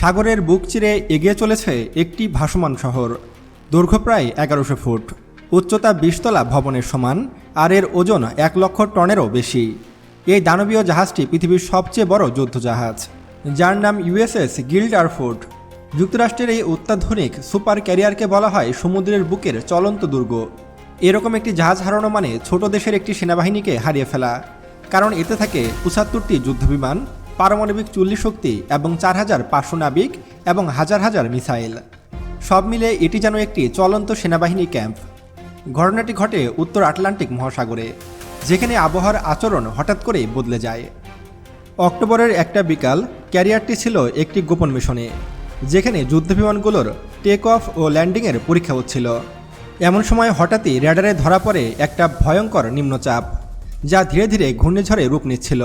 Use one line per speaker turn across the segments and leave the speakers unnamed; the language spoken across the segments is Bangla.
সাগরের বুক চিরে এগিয়ে চলেছে একটি ভাসমান শহর। দৈর্ঘ্য প্রায় এগারোশো ফুট। উচ্চতা বিশতলা ভবনের সমান, আর এর ওজন এক লক্ষ টনেরও বেশি। এই দানবীয় জাহাজটি পৃথিবীর সবচেয়ে বড় যুদ্ধজাহাজ, যার নাম ইউএসএস গিল্ড আরফোর্ড যুক্তরাষ্ট্রের এই অত্যাধুনিক সুপার ক্যারিয়ারকে বলা হয় সমুদ্রের বুকের চলন্ত দুর্গ। এরকম একটি জাহাজ হারানো মানে ছোট দেশের একটি সেনাবাহিনীকে হারিয়ে ফেলা, কারণ এতে থাকে পঁচাত্তরটি যুদ্ধবিমান পারমাণবিক চুল্লি শক্তি এবং চার হাজার পাঁচশো নাবিক এবং হাজার হাজার মিসাইল। সব মিলে এটি যেন একটি চলন্ত সেনাবাহিনী ক্যাম্প। ঘটনাটি ঘটে উত্তর আটলান্টিক মহাসাগরে, যেখানে আবহাওয়ার আচরণ হঠাৎ করেই বদলে যায়। অক্টোবরের একটা বিকাল ক্যারিয়ারটি ছিল একটি গোপন মিশনে, যেখানে যুদ্ধবিমানগুলোর টেক অফ ও ল্যান্ডিংয়ের পরীক্ষা হচ্ছিল এমন সময় হঠাৎই র্যাডারে ধরা পড়ে একটা ভয়ঙ্কর নিম্নচাপ, যা ধীরে ধীরে ঘূর্ণিঝড়ে রূপ নিচ্ছিল।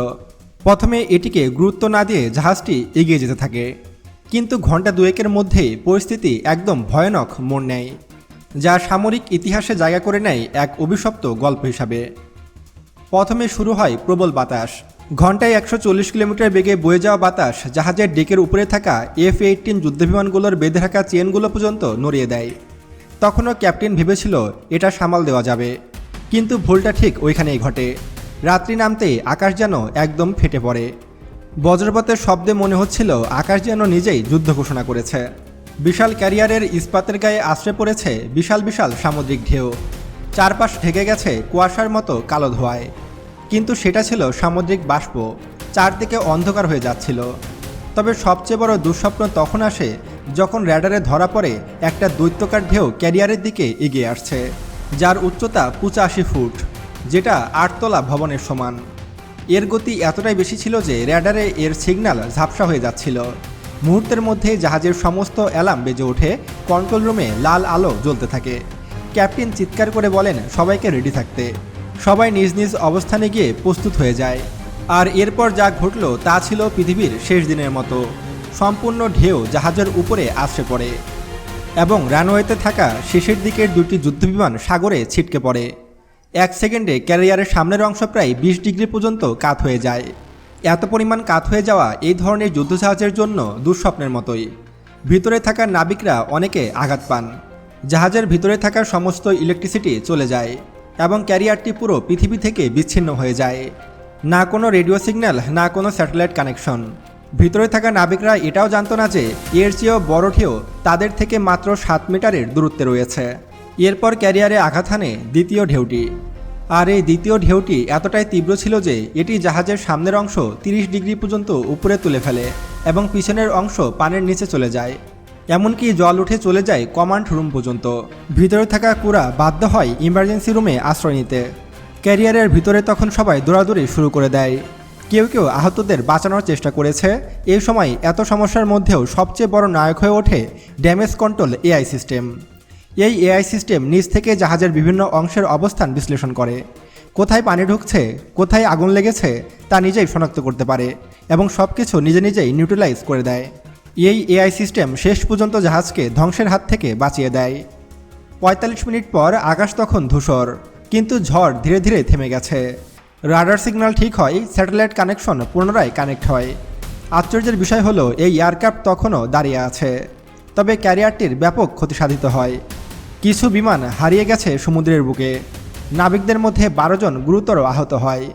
প্রথমে এটিকে গুরুত্ব না দিয়ে জাহাজটি এগিয়ে যেতে থাকে। কিন্তু ঘণ্টা দুয়েকের মধ্যেই পরিস্থিতি একদম ভয়ানক মোড় নেয়, যা সামরিক ইতিহাসে জায়গা করে নেয় এক অভিশপ্ত গল্প হিসাবে। প্রথমে শুরু হয় প্রবল বাতাস। ঘন্টায় একশো চল্লিশ কিলোমিটার বেগে বয়ে যাওয়া বাতাস জাহাজের ডেকের উপরে থাকা এফ এইটিন যুদ্ধবিমানগুলোর বেঁধে থাকা চেনগুলো পর্যন্ত নড়িয়ে দেয়। তখনও ক্যাপ্টেন ভেবেছিল, এটা সামাল দেওয়া যাবে। কিন্তু ভুলটা ঠিক ওইখানেই ঘটে। রাত্রি নামতেই আকাশ যেন একদম ফেটে পড়ে। বজ্রপাতের শব্দে মনে হচ্ছিল আকাশ যেন নিজেই যুদ্ধ ঘোষণা করেছে। বিশাল ক্যারিয়ারের ইস্পাতের গায়ে আশ্রে পড়েছে বিশাল বিশাল সামুদ্রিক ঢেউ। চারপাশ ঢেকে গেছে কুয়াশার মতো কালো ধোঁয়ায়। কিন্তু সেটা ছিল সামুদ্রিক বাষ্প, চারদিকে অন্ধকার হয়ে যাচ্ছিল। তবে সবচেয়ে বড় দুঃস্বপ্ন তখন আসে যখন র্যাডারে ধরা পড়ে একটা দৈত্যকার ঢেউ ক্যারিয়ারের দিকে এগিয়ে আসছে, যার উচ্চতা পঁচাশি ফুট। যেটা আটতলা ভবনের সমান। এর গতি এতটাই বেশি ছিল যে র্যাডারে এর সিগন্যাল ঝাপসা হয়ে যাচ্ছিল। মুহূর্তের মধ্যে জাহাজের সমস্ত অ্যালার্ম বেজে ওঠে, কন্ট্রোল রুমে লাল আলো জ্বলতে থাকে। ক্যাপ্টেন চিৎকার করে বলেন, সবাইকে রেডি থাকতে। সবাই নিজ নিজ অবস্থানে গিয়ে প্রস্তুত হয়ে যায়। আর এরপর যা ঘটল তা ছিল পৃথিবীর শেষ দিনের মতো। সম্পূর্ণ ঢেউ জাহাজের উপরে আশ্রে পড়ে এবং রানওয়েতে থাকা শেষের দিকের দুটি যুদ্ধবিমান সাগরে ছিটকে পড়ে। এক সেকেন্ডে ক্যারিয়ারের সামনের অংশ প্রায় বিশ ডিগ্রি পর্যন্ত কাত হয়ে যায়। এত পরিমাণ কাত হয়ে যাওয়া এই ধরনের যুদ্ধজাহাজের জন্য দুঃস্বপ্নের মতোই। ভিতরে থাকা নাবিকরা অনেকে আঘাত পান। জাহাজের ভিতরে থাকা সমস্ত ইলেকট্রিসিটি চলে যায় এবং ক্যারিয়ারটি পুরো পৃথিবী থেকে বিচ্ছিন্ন হয়ে যায়। না কোনো রেডিও সিগন্যাল, না কোনো স্যাটেলাইট কানেকশন। ভিতরে থাকা নাবিকরা এটাও জানতো না যে এর চেয়েও বড় ঢেউ তাদের থেকে মাত্র সাত মিটারের দূরত্বে রয়েছে। এরপর ক্যারিয়ারে আঘাত হানে দ্বিতীয় ঢেউটি। আর এই দ্বিতীয় ঢেউটি এতটাই তীব্র ছিল যে এটি জাহাজের সামনের অংশ 30 ডিগ্রি পর্যন্ত উপরে তুলে ফেলে এবং পিছনের অংশ পানের নিচে চলে যায়। এমনকি জল উঠে চলে যায় কমান্ড রুম পর্যন্ত। ভিতরে থাকা কুড়া বাধ্য হয় ইমার্জেন্সি রুমে আশ্রয় নিতে। ক্যারিয়ারের ভিতরে তখন সবাই দৌড়াদৌড়ি শুরু করে দেয়। কেউ কেউ আহতদের বাঁচানোর চেষ্টা করেছে। এই সময় এত সমস্যার মধ্যেও সবচেয়ে বড় নায়ক হয়ে ওঠে ড্যামেজ কন্ট্রোল এআই সিস্টেম। এই এআই সিস্টেম নিজ থেকে জাহাজের বিভিন্ন অংশের অবস্থান বিশ্লেষণ করে। কোথায় পানি ঢুকছে, কোথায় আগুন লেগেছে, তা নিজেই শনাক্ত করতে পারে এবং সব কিছু নিজে নিজেই নিউট্রালাইজ করে দেয়। এই এআই সিস্টেম শেষ পর্যন্ত জাহাজকে ধ্বংসের হাত থেকে বাঁচিয়ে দেয়। পঁয়তাল্লিশ মিনিট পর আকাশ তখন ধূসর, কিন্তু ঝড় ধীরে ধীরে থেমে গেছে। রাডার সিগন্যাল ঠিক হয়, স্যাটেলাইট কানেকশন পুনরায় কানেক্ট হয়। আশ্চর্যের বিষয় হলো, এই এয়ারক্রাফট তখনও দাঁড়িয়ে আছে। তবে ক্যারিয়ারটির ব্যাপক ক্ষতি সাধিত হয়। কিছু বিমান হারিয়ে গেছে সমুদ্রের বুকে। নাবিকদের মধ্যে বারো জন গুরুতর আহত হয়।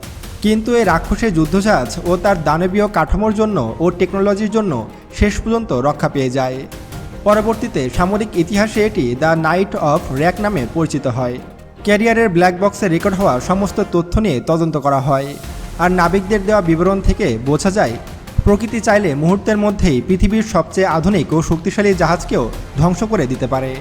কিন্তু এই রাক্ষসের যুদ্ধজাহাজ ও তার দানবীয় কাঠামোর জন্য ও টেকনোলজির জন্য শেষ পর্যন্ত রক্ষা পেয়ে যায়। পরবর্তীতে সামরিক ইতিহাসে এটি দ্য নাইট অফ র্যাক নামে পরিচিত হয়। ক্যারিয়ারের ব্ল্যাক বক্সে রেকর্ড হওয়া সমস্ত তথ্য নিয়ে তদন্ত করা হয়। আর নাবিকদের দেওয়া বিবরণ থেকে বোঝা যায়, প্রকৃতি চাইলে মুহূর্তের মধ্যেই পৃথিবীর সবচেয়ে আধুনিক ও শক্তিশালী জাহাজকেও ধ্বংস করে দিতে পারে।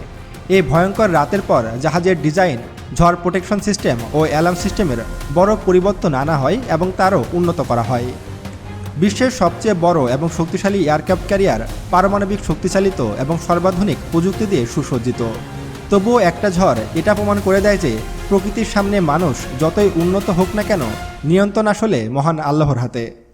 এই ভয়ঙ্কর রাতের পর জাহাজের ডিজাইন, ঝড় প্রোটেকশন সিস্টেম ও অ্যালার্ম সিস্টেমের বড় পরিবর্তন আনা হয় এবং তারও উন্নত করা হয়। বিশ্বের সবচেয়ে বড় এবং শক্তিশালী এয়ারক্রাফট ক্যারিয়ার পারমাণবিক শক্তিচালিত এবং সর্বাধুনিক প্রযুক্তি দিয়ে সুসজ্জিত। তবুও একটা ঝড় এটা প্রমাণ করে দেয় যে প্রকৃতির সামনে মানুষ যতই উন্নত হোক না কেন, নিয়ন্ত্রণ আসলে মহান আল্লাহর হাতে।